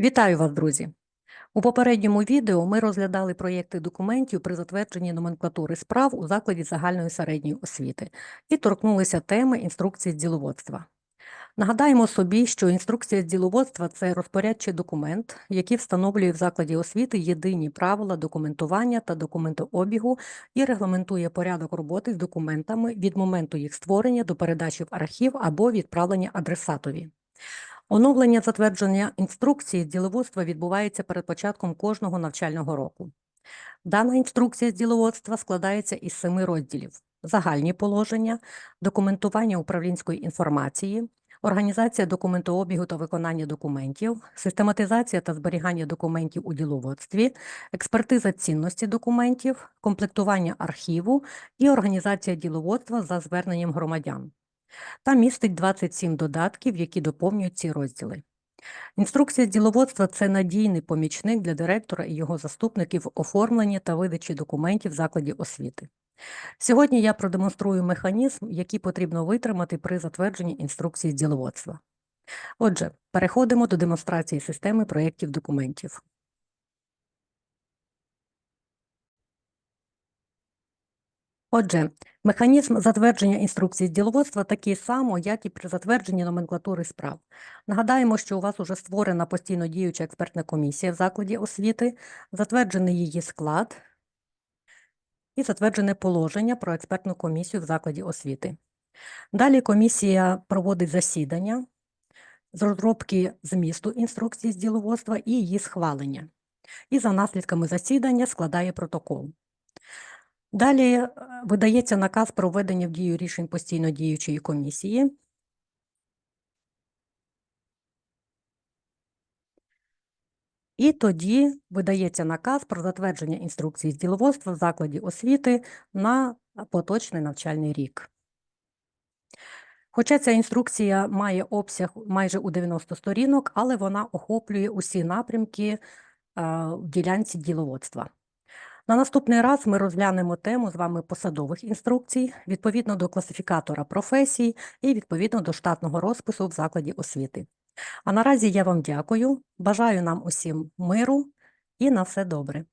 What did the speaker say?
Вітаю вас, друзі! У попередньому відео ми розглядали проєкти документів при затвердженні номенклатури справ у закладі загальної середньої освіти і торкнулися теми інструкції з діловодства. Нагадаємо собі, що інструкція з діловодства – це розпорядчий документ, який встановлює в закладі освіти єдині правила документування та документообігу і регламентує порядок роботи з документами від моменту їх створення до передачі в архів або відправлення адресатові. Оновлення затвердження інструкції з діловодства відбувається перед початком кожного навчального року. Дана інструкція з діловодства складається із семи розділів: загальні положення, документування управлінської інформації, організація документообігу та виконання документів, систематизація та зберігання документів у діловодстві, експертиза цінності документів, комплектування архіву і організація діловодства за зверненням громадян та містить 27 додатків, які доповнюють ці розділи. Інструкція з діловодства – це надійний помічник для директора і його заступників в оформленні та видачі документів в закладі освіти. Сьогодні я продемонструю механізм, який потрібно витримати при затвердженні інструкції з діловодства. Отже, переходимо до демонстрації системи проєктів документів. Отже, механізм затвердження інструкції діловодства такий само, як і при затвердженні номенклатури справ. Нагадаємо, що у вас уже створена постійно діюча експертна комісія в закладі освіти, затверджений її склад і затверджене положення про експертну комісію в закладі освіти. Далі комісія проводить засідання з розробки змісту інструкції з діловодства і її схвалення. І за наслідками засідання складає протокол. Далі е, видається наказ про введення в дію рішень постійно діючої комісії. І тоді видається наказ про затвердження інструкції з діловодства в закладі освіти на поточний навчальний рік. Хоча ця інструкція має обсяг майже у 90 сторінок, але вона охоплює усі напрямки е, в ділянці діловодства. На наступний раз ми розглянемо тему з вами посадових інструкцій відповідно до класифікатора професій і відповідно до штатного розпису в закладі освіти. А наразі я вам дякую, бажаю нам усім миру і на все добре.